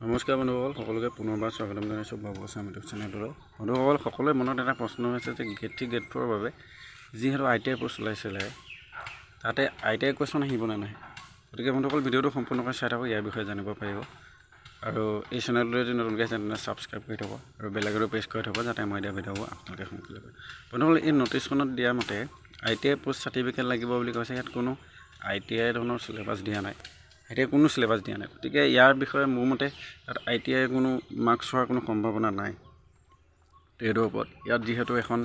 নমস্কাৰ বন্ধুসকল সকলোকে পুনৰবাৰ স্বাগতম জনাইছোঁ বাবু আছাম ইউটিউব চেনেললৈ বন্ধুসকল সকলোৰে মনত এটা প্ৰশ্ন হৈছে যে গেট থ্ৰী গেট ফ'ৰৰ বাবে যিহেতু আই টি আই পোষ্ট ওলাইছিলে তাতে আই টি আই কুৱেশ্যন আহিব নে নাহে? গতিকে বন্ধুসকল ভিডিঅ'টো সম্পূৰ্ণকৈ চাই থাকক ইয়াৰ বিষয়ে জানিব পাৰিব। আৰু এই চেনেলটোলৈ যদি নতুনকৈ আছে তেন্তে ছাবস্ক্ৰাইব কৰি থ'ব আৰু বেলেগতো প্ৰেছ কৰি থ'ব যাতে মই দিয়া ভিডিঅ'বোৰ আপোনালোকে সোনকালে পায়। বন্ধুসকল এই ন'টিছখনত দিয়া মতে I T I post certificate লাগিব বুলি কৈছে ইয়াত কোনো আই টি আই ধৰণৰ চিলেবাছ দিয়া নাই। এতিয়া কোনো চিলেবাছ দিয়া নাই। গতিকে ইয়াৰ বিষয়ে মোৰ মতে তাত আই টি আই কোনো মাৰ্কছ হোৱাৰ কোনো সম্ভাৱনা নাই। এইটোৰ ওপৰত। ইয়াত যিহেতু এখন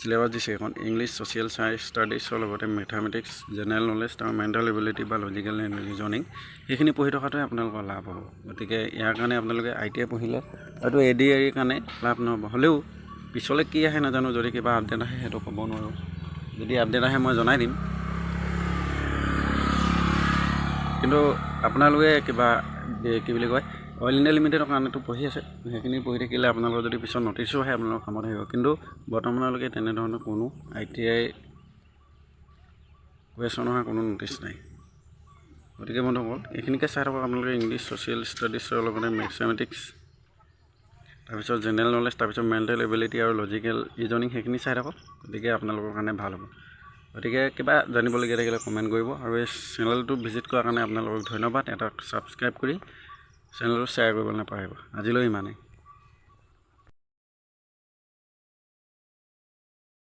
চিলেবাছ দিছে এখন ইংলিছ ছ'চিয়েল চায়েন্স ষ্টাডিজৰ লগতে মেথামেটিক্স জেনেৰেল নলেজ আৰু মেণ্টেল এবিলিটি বা লজিকেল ৰিজনিং সেইখিনি পঢ়ি থকাটোৱে আপোনালোকৰ লাভ হ'ব। গতিকে ইয়াৰ কাৰণে আপোনালোকে আই টি আই পঢ়িলে হয়তো এ ডি আৰিৰ কাৰণে লাভ নহ'ব। হ'লেও পিছলৈ কি আহে নাজানো যদি কিবা আপডেট আহে সেইটো ক'ব নোৱাৰোঁ। যদি আপডেট আহে মই জনাই দিম। কিন্তু আপোনালোকে কিবা কি বুলি কয় অইল ইণ্ডিয়া লিমিটেডৰ কাৰণেতো পঢ়ি আছে সেইখিনি পঢ়ি থাকিলে আপোনালোকৰ যদি পিছত নটিছো আহে আপোনালোকৰ কামত আহিব। কিন্তু বৰ্তমানলৈকে তেনেধৰণৰ কোনো আই টি আই কুৱেশ্যন অহা কোনো নটিছ নাই। গতিকে বন্ধুসকল এইখিনিকে চাই থাকক আপোনালোকে ইংলিছ ছ'চিয়েল ষ্টাডিজৰ লগতে মেথমেটিক্স তাৰপিছত জেনেৰেল নলেজ তাৰপিছত মেণ্টেল এবিলিটি আৰু লজিকেল ৰিজনিং সেইখিনি চাই থাকক। গতিকে আপোনালোকৰ কাৰণে ভাল হ'ব। গতিকে কিবা জানিবলগীয়া থাকিলে কমেণ্ট কৰিব আৰু এই চেনেলটো ভিজিট কৰাৰ কাৰণে আপোনালোকক ধন্যবাদ। এটা ছাবস্ক্ৰাইব কৰি চেনেলটো শ্বেয়াৰ কৰিবলৈ নাপাহৰিব। আজিলৈ ইমানেই।